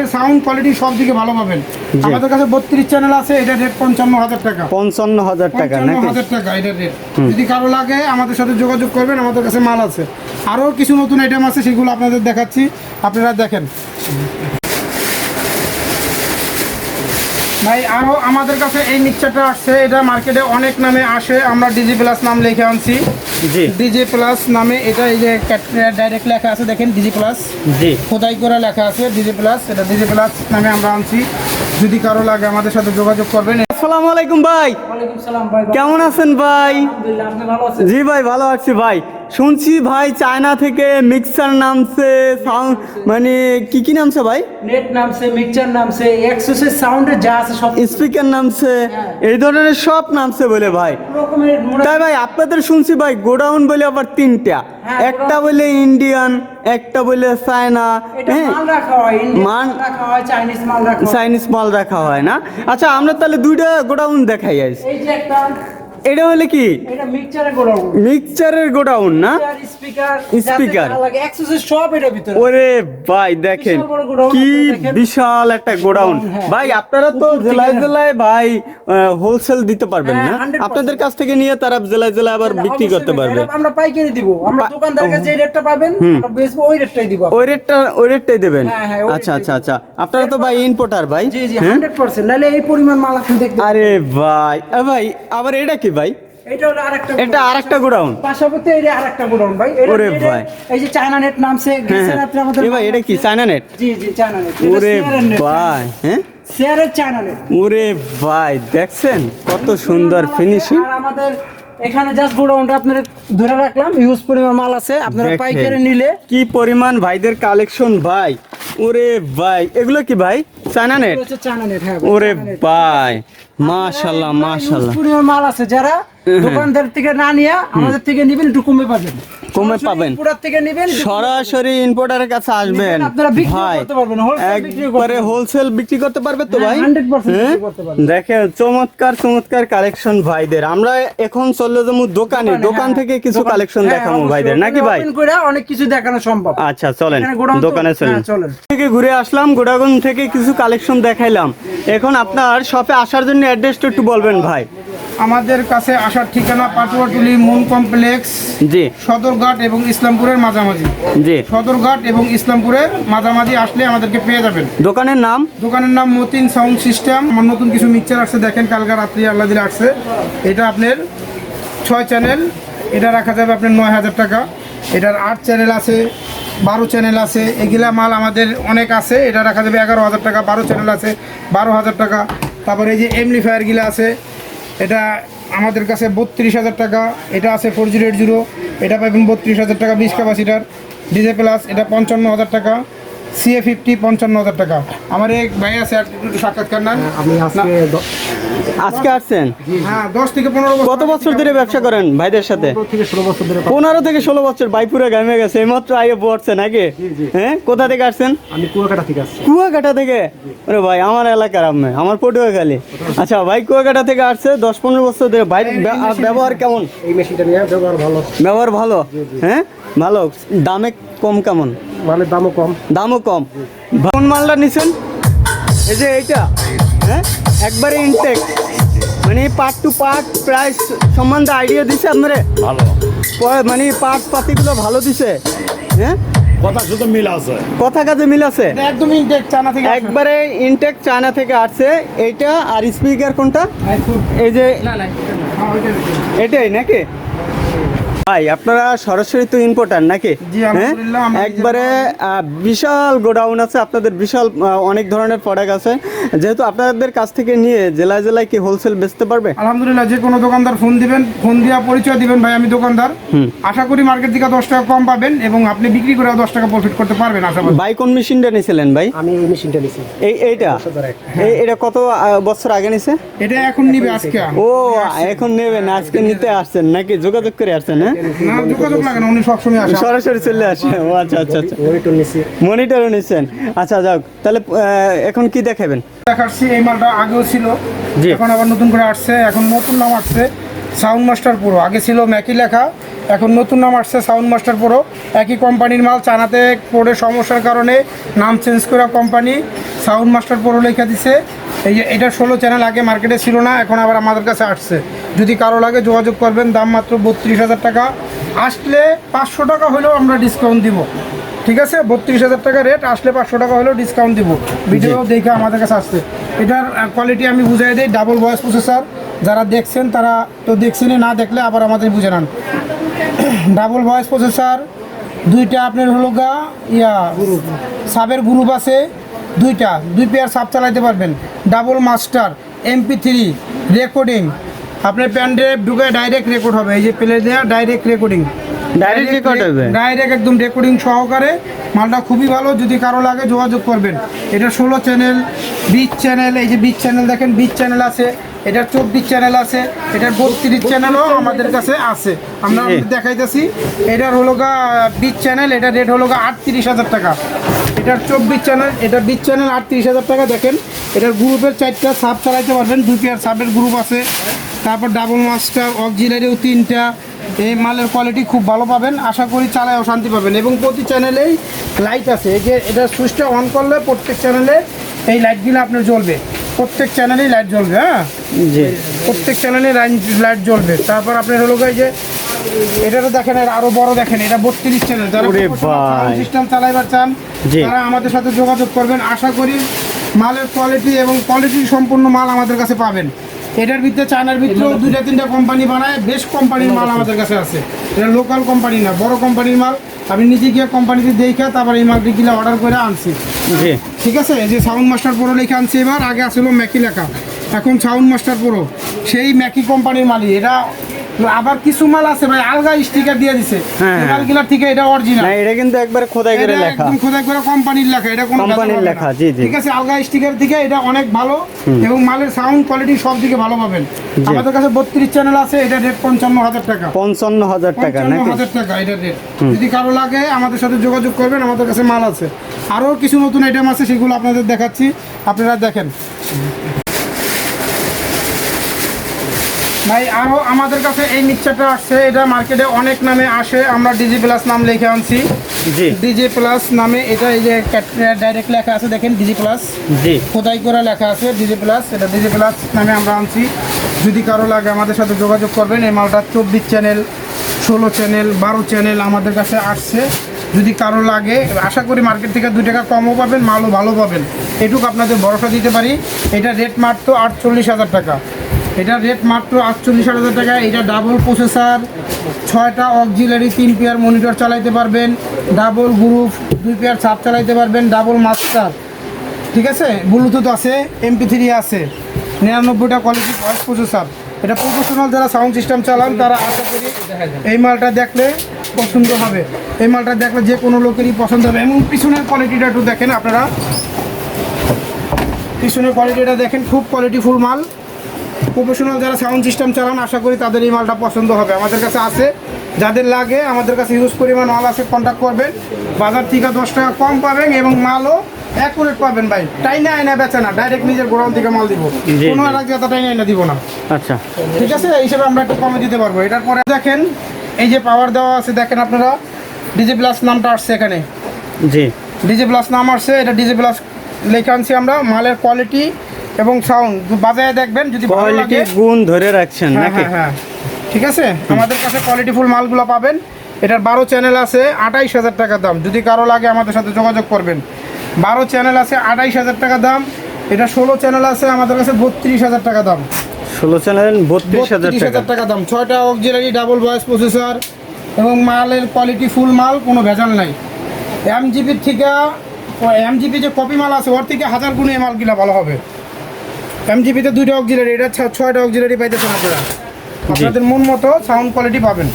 মালের sound quality সব দিকে ভালো পাবেন। আমাদের কাছে বত্রিশ চ্যানেল আছে এটা রেট পঞ্চান্ন হাজার টাকা। পঞ্চান্ন হাজার টাকা পঞ্চান্ন নাকি? হাজার টাকা এটা রেট যদি কারও লাগে আমাদের সাথে যোগাযোগ করবেন আমাদের কাছে মাল আছে। আরও কিছু নতুন আইটেম আছে সেগুলো আপনাদের দেখাচ্ছি। আপনারা দেখেন। ভাই আরও আমাদের কাছে এই মিক্সচারটা আসছে। এটা মার্কেটে অনেক নামে আসে। আমরা ডিজি প্লাস নাম লিখে আনছি। জি। ডিজি প্লাস নামে এটা এই যে ডাইরেক্ট লেখা আছে দেখেন ডিজি প্লাস। জি। খোদাই করে লেখা আছে ডিজি প্লাস। এটা ডিজি প্লাস নামে আমরা আনছি। যদি কারও লাগে আমাদের সাথে যোগাযোগ করবেন। আসসালামু আলাইকুম ভাই। ওয়ালাইকুম সালাম ভাই কেমন আছেন ভাই? আলহামদুলিল্লাহ আপনি ভালো আছেন? জি ভাই ভালো আছি ভাই। শুনছি ভাই চায়না থেকে মিক্সার নামছে সাউন্ড মানে কি কি নামছে ভাই? নেট নামছে মিক্সচার নামছে এক্সোসের সাউন্ডে যা আছে সব স্পিকার নামছে এই ধরনের সব নামছে বলে ভাই। তাই ভাই আপনাদের শুনছি ভাই গোডাউন বলে আবার তিনটা। হ্যাঁ, একটা বলে ইন্ডিয়ান একটা বলে চায়না হ্যাঁ। মাল রাখা হয় ইন্ডিয়ান মান- রাখা হয় চাইনিজ মাল রাখা হয়। হয় না। আচ্ছা আমরা তাহলে দুইটা গোডাউন দেখাই একটা এটা হলে কি? এটা মিক্সচারের গোডাউন। না? স্পিকার। সব এটা ভিতরে। ওরে ভাই দেখেন গোডাউন কি বিশাল একটা গোডাউন হ্যাঁ। ভাই আপনারা তো জেলায় জেলায় ভাই হোলসেল দিতে পারবেন না। হ্যাঁ, 100% আপনাদের কাছ থেকে নিয়ে তারা জেলায় জেলায় আবার বিক্রি করতে পারবে। আমরা পাইকারি দিব। আমরা দোকানদার কাছে যে রেটটা পাবেন আমরা বেচবো ওই রেটটাই দিব ওই রেটটা ওই রেটটাই দেবেন? হ্যাঁ, হ্যাঁ, আচ্ছা আচ্ছা আচ্ছা। আপনারা তো ভাই ইম্পোর্টার ভাই জি জি হ্যাঁ? হান্ড্রেড পার্সেন্ট নাহলে এই পরিমাণ মাল আপনি দেখতে আরে ভাই ভাই আবার এটা কি? ভাই? এটা হলো আরেকটা এটা আরেকটা গোডাউন? পাশাপাশি আরেকটা গোডাউন ভাই। ওরে এটা- ভাই। এই যে চায়না নেট নামছে হ্যাঁ গ্রিসের হ্যাঁ। রাত্রে আমাদের ভাই এটা কি চায়না নেট? জি জি চায়না নেট। ওরে ভাই হ্যাঁ? শেয়ারের চায়না নেট। ওরে ভাই দেখছেন? কত সুন্দর ফিনিশিং আর আমাদের এখানে জাস্ট গোডাউনটা আপনার ধরে রাখলাম। ইউজ পরিমাণ মাল আছে। আপনারা। পাইকারি নিলে কি পরিমাণ ভাইদের কালেকশন ভাই। ওরে ভাই এগুলো কি ভাই? China net? চায়না নেট হ্যাঁ ওরে ভাই। মাশাল্লাহ আপনারা মাশাল্লাহ মাল আছে যারা দোকানদার থেকে না নিয়ে আমাদের থেকে নেবেন একটু কমে পাবেন। কমে পাবেন। থেকে নেবেন সরাসরি ইম্পোর্টারের কাছে আসবেন। আপনারা বিক্রি করতে পারবেন, একবারে হোলসেল বিক্রি করতে পারবে তো হ্যাঁ, ভাই? 100% হ্যাঁ? বিক্রি করতে পারবে। দেখেন চমৎকার চমৎকার কালেকশন ভাইদের। আমরা এখন চলে যাব দোকানে। দোকান হ্যাঁ, থেকে কিছু কালেকশন হ্যাঁ, দেখাবো ভাইদের। নাকি ভাই? অনেক কিছু দেখানো সম্ভব। আচ্ছা চলেন? দোকানে চলেন। হ্যাঁ, থেকে ঘুরে আসলাম গোডাউন থেকে কিছু কালেকশন দেখাইলাম। এখন আপনার শপে আসার জন্য অ্যাড্রেসটা একটু বলবেন ভাই। আমাদের কাছে আসার ঠিকানা পাটুয়াটুলি মুন কমপ্লেক্স জি। সদরঘাট এবং ইসলামপুরের মাঝামাঝি। জি। সদরঘাট এবং ইসলামপুরের মাঝামাঝি আসলে আমাদেরকে পেয়ে যাবেন। দোকানের নাম? দোকানের নাম মতিন সাউন্ড সিস্টেম। আমার নতুন কিছু মিক্সচার আসছে দেখেন কালকা রাত্রি আল্লাহ দিলে আসছে। এটা আপনার ছয় চ্যানেল এটা রাখা যাবে আপনার নয় হাজার টাকা। এটার আট চ্যানেল আছে বারো চ্যানেল আছে। এগুলা মাল আমাদের অনেক আছে এটা রাখা যাবে এগারো হাজার টাকা বারো চ্যানেল আছে বারো হাজার টাকা। তারপরে এই যে এমলিফায়ারগুলো আছে, এটা আমাদের কাছে বত্রিশ হাজার টাকা, এটা আছে ফোর জিরো এইট জিরো এটা পাবেন বত্রিশ হাজার টাকা, বিশ ক্যাপাসিটার ডিজে প্লাস এটা পঞ্চান্ন হাজার টাকা সিএ ফিফটি পঞ্চান্ন হাজার টাকা। আমার এক ভাই আছে একটু সাক্ষাৎকার নেন। আমি আজকে আজকে আসছেন? হ্যাঁ দশ থেকে পনেরো বছর কত বছর ধরে ব্যবসা করেন ভাইদের সাথে? থেকে ষোলো বছর ধরে পনেরো থেকে ষোলো বছর বাইপুরে গ্রামে গেছে এইমাত্র আইয়ে পড়ছে নাকি? হ্যাঁ কোথা থেকে আসছেন? আমি কুয়াকাটা থেকে আসছি। কুয়াকাটা থেকে? আরে ভাই আমার এলাকার আমি আমার পটুয়াখালী। আচ্ছা ভাই কুয়াকাটা থেকে আসছে দশ পনেরো বছর ধরে ভাই ব্যবহার কেমন? এই মেশিনটা নিয়ে ব্যবহার ভালো। ব্যবহার ভালো? হ্যাঁ ভালো। দামে কম কেমন? মালের দামও কম। দামও কম। কোন মালটা নিছেন? এই যে এইটা। হ্যাঁ? একবারে ইনটেক মানে পার্ট টু পার্ট প্রাইস সম্বন্ধে আইডিয়া দিছে আপনারে? ভালো। মানে পার্ট পাতিগুলো ভালো দিছে? হ্যাঁ? কথা শুধু মিল আছে। কথা কাজে মিল আছে? একদম ইনটেক চানা থেকে একবারে ইনটেক চায়না থেকে আসছে। এইটা আর স্পিকার কোনটা? এই যে হ্যাঁ, এটাই নাকি? ভাই আপনারা সরাসরি তো ইম্পোর্টার নাকি? জি? আলহামদুলিল্লাহ, আমরা একবারে বিশাল গোডাউন আছে আপনাদের বিশাল অনেক ধরনের প্রোডাক্ট আছে। যেহেতু আপনাদের কাছ থেকে নিয়ে জেলায় জেলায় কি হোলসেল বেচতে পারবে? আলহামদুলিল্লাহ যে কোনো দোকানদার ফোন দিবেন ফোন দিয়া পরিচয় দিবেন ভাই আমি দোকানদার। আশা করি মার্কেট থেকে দশ টাকা কম পাবেন এবং আপনি বিক্রি করে দশ টাকা প্রফিট করতে পারবেন আশা করি। ভাই কোন মেশিনটা নিয়েছিলেন ভাই? আমি এই মেশিনটা নিছি। এই এইটা? এই এটা কত বছর আগে নিছে? এটা এখন নিবে আজকে। ও এখন নেবেন আজকে নিতে আসছেন নাকি? যোগাযোগ করে আসছেন হ্যাঁ? সরাসরি চলে আসে। ও আচ্ছা আচ্ছা আচ্ছা। মনিটরও নিচ্ছেন আচ্ছা যাক তাহলে এখন কি দেখাবেন? দেখাচ্ছি এই মালটা আগেও ছিল। এখন আবার নতুন করে আসছে। এখন নতুন নাম আসছে সাউন্ড মাস্টার প্রো আগে ছিল ম্যাকি লেখা এখন নতুন নাম আসছে সাউন্ড মাস্টার প্রো একই কোম্পানির মাল চানাতে পড়ে সমস্যার কারণে নাম চেঞ্জ করা কোম্পানি সাউন্ড মাস্টার প্রো লেখা দিছে। এই যে এটা ষোলো চ্যানেল আগে মার্কেটে ছিল না এখন আবার আমাদের কাছে আসছে। যদি কারও লাগে যোগাযোগ করবেন দাম মাত্র বত্রিশ হাজার টাকা। আসলে পাঁচশো টাকা হলেও আমরা ডিসকাউন্ট দিব। ঠিক আছে? বত্রিশ হাজার টাকা রেট আসলে পাঁচশো টাকা হলেও ডিসকাউন্ট দিব। ভিডিও দেখে আমাদের কাছে আসতে। এটার কোয়ালিটি আমি বুঝাই দিই ডাবল ভয়েস প্রসেসর যারা দেখছেন তারা তো দেখছেনই না দেখলে আবার আমাদের বুঝে নেন। ডাবল ভয়েস প্রসেসর দুইটা আপনার হলো গা ইয়া সাবের গ্রুপ আছে দুইটা। দুই পেয়ার সাব চালাইতে পারবেন। Double master MP three recording আপনার প্যান ড্রাইভ ঢুকে ডাইরেক্ট রেকর্ড হবে এই যে প্লে দেওয়া ডাইরেক্ট রেকর্ডিং ডাইরেক্ট রেকর্ড হবে? ডাইরেক্ট একদম রেকর্ডিং সহকারে মালটা খুবই ভালো যদি কারও লাগে যোগাযোগ করবেন। এটা ষোলো চ্যানেল বিচ চ্যানেল এই যে বিচ চ্যানেল দেখেন বিচ চ্যানেল আছে এটার চব্বিশ চ্যানেল আছে এটার বত্রিশ চ্যানেলও আমাদের কাছে আছে। আমরা দেখাইতেছি এটার হলো গা বিচ চ্যানেল এটার রেট হলো গা আটত্রিশ হাজার টাকা। এটার চব্বিশ চ্যানেল এটা বিচ চ্যানেল আটত্রিশ হাজার টাকা দেখেন। এটার গ্রুপের চারটা সাপ চালাইতে পারবেন দুই পেয়ার সাবের গ্রুপ আছে। তারপর ডাবল মাস্টার অক্সিলারিও তিনটা। এই মালের কোয়ালিটি খুব ভালো পাবেন। আশা করি চালায়ও শান্তি পাবেন। এবং প্রতি চ্যানেলেই লাইট আছে। এই যে এটা সুইচটা অন করলে প্রত্যেক চ্যানেলে এই লাইটগুলো আপনার জ্বলবে। প্রত্যেক চ্যানেলেই লাইট জ্বলবে হ্যাঁ? জি। প্রত্যেক চ্যানেলে লাইট জ্বলবে। তারপর আপনার হলো যে এটারও দেখেন এর আরও বড় দেখেন এটা বত্রিশ চ্যানেল যারা সিস্টেম চালাইবার চান। তারা আমাদের সাথে যোগাযোগ করবেন। আশা করি মালের কোয়ালিটি এবং কোয়ালিটি সম্পূর্ণ মাল আমাদের কাছে পাবেন। এটার ভিতরে চায়নার ভিতরেও দুইটা তিনটা কোম্পানি বানায় বেশ কোম্পানির মাল আমাদের কাছে আছে। এটা লোকাল কোম্পানি না বড় কোম্পানির মাল। আমি নিজে গিয়ে কোম্পানিতে দেখে তারপর এই মালটি গিয়ে অর্ডার করে আনছি। ঠিক আছে? যে সাউন্ড মাস্টার প্রো লিখে আনছি এবার আগে আসলো ম্যাকি লেখা। এখন সাউন্ড মাস্টার প্রো সেই ম্যাকি কোম্পানির মালই। এটা আবার কিছু মাল আছে ভাই আলগা স্টিকার দিয়ে দিছে। হ্যাঁ, হ্যাঁ। মালগুলার থেকে এটা অরিজিনাল না এটা কিন্তু একবারে খোদাই করে লেখা। একদম খোদাই করে কোম্পানির লেখা এটা কোনো কোম্পানির লেখা, জি, জি। ঠিক আছে আলগা স্টিকার থেকে এটা অনেক ভালো এবং মালের সাউন্ড কোয়ালিটি সব দিকে ভালো পাবেন। আমাদের কাছে বত্রিশ চ্যানেল আছে এটা রেট পঞ্চান্ন হাজার টাকা। পঞ্চান্ন হাজার টাকা নাকি? হাজার টাকা এটা রেট যদি কারও লাগে আমাদের সাথে যোগাযোগ করবেন আমাদের কাছে মাল আছে। আরও কিছু নতুন আইটেম আছে সেগুলো আপনাদের দেখাচ্ছি। আপনারা দেখেন। ভাই আরও আমাদের কাছে এই মিক্সারটা আসছে এটা মার্কেটে অনেক নামে আসে আমরা ডিজি প্লাস নাম লিখে আনছি। জি। ডিজি প্লাস নামে এটা এই যে ডাইরেক্ট লেখা আছে দেখেন ডিজি প্লাস জি। খোদাই করে লেখা আছে ডিজি প্লাস এটা ডিজি প্লাস নামে আমরা আনছি। যদি কারও লাগে আমাদের সাথে যোগাযোগ করবেন এই মালটা চব্বিশ চ্যানেল ষোলো চ্যানেল বারো চ্যানেল আমাদের কাছে আসছে। যদি কারও লাগে আশা করি মার্কেট থেকে দু টাকা কমও পাবেন মালও ভালো পাবেন। এটুকু আপনাদের ভরসা দিতে পারি এটা রেট মাত্র আটচল্লিশ হাজার টাকা। এটা রেট মাত্র আটচল্লিশ হাজার টাকা, এটা ডাবল প্রসেসর ছয়টা অক্সিলারি তিন পেয়ার মনিটর চালাইতে পারবেন ডাবল গ্রুপ দুই পেয়ার সাপ চালাইতে পারবেন ডাবল মাস্টার ঠিক আছে? ব্লুটুথ আছে এমপি থ্রি আছে, নিরানব্বইটা কোয়ালিটি ভয়েস প্রসেসার এটা প্রফেশনাল যারা সাউন্ড সিস্টেম চালান, তারা আশা করি এই মালটা দেখলে পছন্দ হবে। এই মালটা দেখলে যে কোনো লোকেরই পছন্দ হবে। এবং পিছনের কোয়ালিটিটা একটু দেখেন আপনারা। পিছনের কোয়ালিটিটা দেখেন, খুব কোয়ালিটিফুল মাল। প্রফেশনাল যারা সাউন্ড সিস্টেম চালান আশা করি তাদের এই মালটা পছন্দ হবে। আমাদের কাছে আছে যাদের লাগে আমাদের কাছে ইউজ পরিমাণ মাল আছে কন্ট্যাক্ট করবেন। বাজার থেকে দশ টাকা কম পাবেন এবং মালও অ্যাকুরেট পাবেন ভাই। টাইনা আয়না বেচে না ডাইরেক্ট নিজের গোড়াল থেকে মাল দিব। কোনো। এক জায়গা টাইনা আয়না দিব না। আচ্ছা। ঠিক আছে এই হিসেবে আমরা একটু কমে দিতে পারব। এটার পরে দেখেন এই যে পাওয়ার দেওয়া আছে দেখেন আপনারা ডিজে প্লাস নামটা আসছে এখানে। জি। ডিজে প্লাস নাম আসছে এটা ডিজে প্লাস লেখা আনছি আমরা মালের কোয়ালিটি এবং সাউন্ড বাজায় দেখবেন যদি কোয়ালিটি গুণ ধরে রাখছেন হ্যাঁ নাকি? হ্যাঁ হ্যাঁ। ঠিক আছে? আমাদের কাছে কোয়ালিটিফুল মালগুলো পাবেন। এটার বারো চ্যানেল আছে আঠাইশ হাজার টাকা দাম। যদি কারও লাগে আমাদের সাথে যোগাযোগ করবেন। বারো চ্যানেল আছে আঠাইশ হাজার টাকা দাম। এটা ষোলো চ্যানেল আছে আমাদের কাছে বত্রিশ হাজার টাকা দাম। ষোলো চ্যানেল বত্রিশ হাজার টাকা। দাম। ছয়টা অক্সিলারি ডাবল ভয়েস প্রসেসর এবং মালের কোয়ালিটি ফুল মাল কোনো ভেজাল নাই। এম জিবির থেকে এম জিবি যে কপি মাল আছে ওর থেকে হাজার গুণে এই মালগুলো ভালো হবে। এম জিবিতে দুইটা অক্সিলারি এটা ছ- ছয়টা অক্সিলারি পাইতেছেন আপনারা। আপনাদের মন মতো সাউন্ড কোয়ালিটি পাবেন।